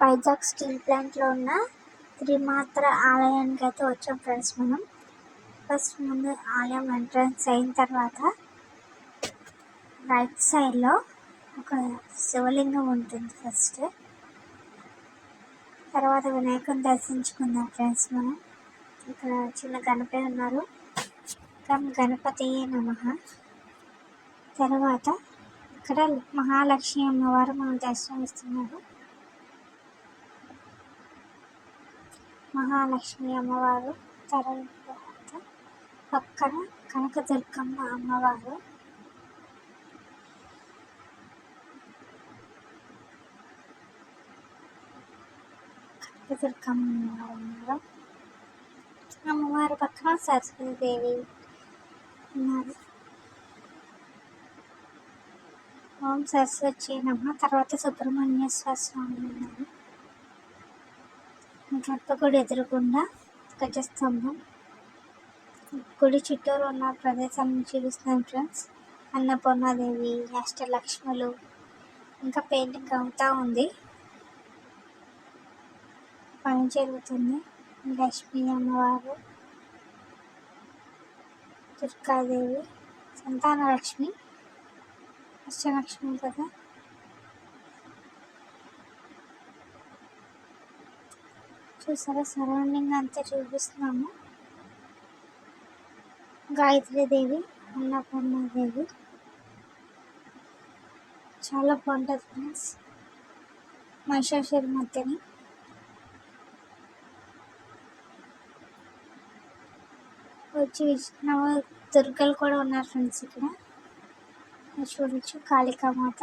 Vizag steel ప్లాంట్లో ఉన్న త్రిమాత్ర ఆలయానికి అయితే వచ్చాం ఫ్రెండ్స్ మనం. ఫస్ట్ ముందు ఆలయం ఎంట్రన్స్ అయిన తర్వాత రైట్ సైడ్లో ఒక శివలింగం ఉంటుంది ఫస్ట్. తర్వాత వినాయకుని దర్శించుకుందాం ఫ్రెండ్స్ మనం. ఇక్కడ చిన్న గణపతి ఉన్నారు. గణపతి నమ. తర్వాత ఇక్కడ మహాలక్ష్మి అమ్మవారు మనం దర్శనమిస్తున్నారు. మహాలక్ష్మి అమ్మవారు తర్వాత పక్కన కనకదుర్గమ్మ అమ్మవారు కనకదుర్గమ్మ అమ్మవారు. ఉన్నారు అమ్మవారి పక్కన సరస్వతీదేవి ఉన్నారు. ఓం సరస్వతి నమ్మ తర్వాత సుబ్రహ్మణ్యేశ్వర స్వామి ఉన్నారు. గర్భగుడి ఎదురుగుండా గజస్తంభం గుడి చుట్టూరు ఉన్న ప్రదేశాన్ని చూపిస్తున్నాం ఫ్రెండ్స్. అన్నపూర్ణాదేవి అష్టలక్ష్ములు ఇంకా పెయింటింగ్ అవుతూ ఉంది. పని జరుగుతుంది. లక్ష్మీ అమ్మవారు దుర్గాదేవి సంతాన లక్ష్మి అష్టలక్ష్మి కదా. చూసారా? సరౌండింగ్ అంతా చూపిస్తున్నాము. గాయత్రీదేవి అన్నపూర్ణాదేవి. చాలా బాగుంటుంది ఫ్రెండ్స్. మహిషాసురి మధ్యని. వచ్చి విష్ణు దుర్గలు కూడా ఉన్నారు ఫ్రెండ్స్ ఇక్కడ. చూడొచ్చు. కాళికామాత